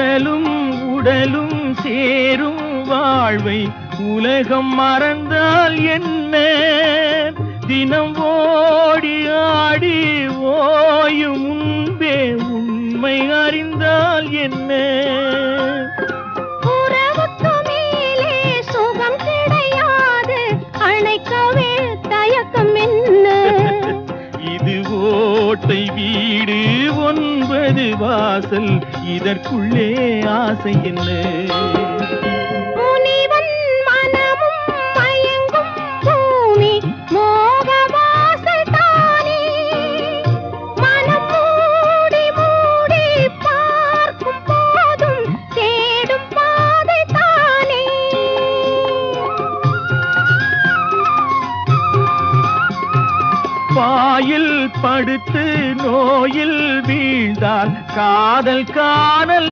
உடலும் உடலும் சேரும் வாழ்வை. உலகம் மறந்தால் என்ன? தினம் ஓடி ஆடி ஓயும் முன்பே உண்மை அறிந்தால் என்ன? வீடு ஒன்பது வாசல். இதற்குள்ளே ஆசை என்ன? பாயில் படுத்து நோயில் வீழ்ந்தான் காதல் காணல்